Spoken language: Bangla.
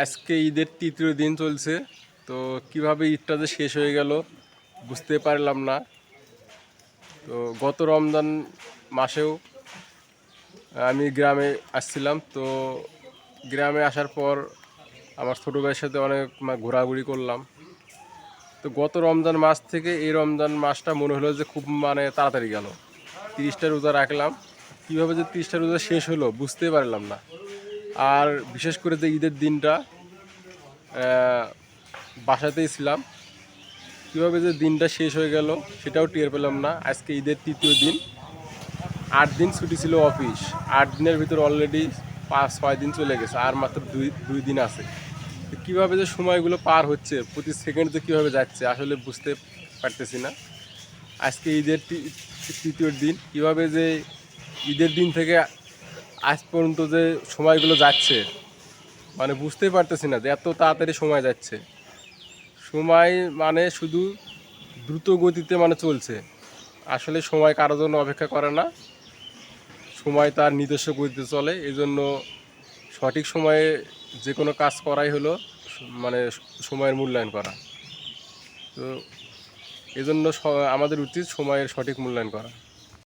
আজকে ঈদের তৃতীয় দিন চলছে, তো কীভাবে ঈদটা যে শেষ হয়ে গেল বুঝতে পারলাম না। তো গত রমজান মাসেও আমি গ্রামে আসছিলাম, তো গ্রামে আসার পর আমার ছোটো ভাইয়ের সাথে অনেক ঘোরাঘুরি করলাম। তো গত রমজান মাস থেকে এই রমজান মাসটা মনে হলো যে খুব মানে তাড়াতাড়ি গেল। তিরিশটা রোজা রাখলাম, কীভাবে যে তিরিশটা রোজা শেষ হলো বুঝতে পারলাম না। আর বিশেষ করে যে ঈদের দিনটা বাসাতেই ছিলাম। কীভাবে যে দিনটা শেষ হয়ে গেল সেটাও টের পেলাম না। আজকে ঈদের তৃতীয় দিন। আট দিন ছুটি ছিল অফিস। আট দিনের ভিতর অলরেডি পাঁচ, ছয় দিন চলে গেছে, আর মাত্র দুই দুই দিন আছে। কীভাবে যে সময়গুলো পার হচ্ছে, প্রতি সেকেন্ডে কীভাবে যাচ্ছে, আসলে বুঝতে পারতেছি না। আজকে ঈদের তৃতীয় দিন। কীভাবে যে ঈদের দিন থেকে আজ পর্যন্ত যে সময়গুলো যাচ্ছে মানে বুঝতেই পারতেছি না যে এত তাড়াতাড়ি সময় যাচ্ছে। সময় মানে শুধু দ্রুত গতিতে মানে চলছে। আসলে সময় কারোর জন্য অপেক্ষা করে না। সময় তার নিজস্ব গতিতে চলে। এই জন্য সঠিক সময়ে যে কোনো কাজ করাই হলো মানে সময়ের মূল্যায়ন করা। তো এজন্য আমাদের উচিত সময়ের সঠিক মূল্যায়ন করা।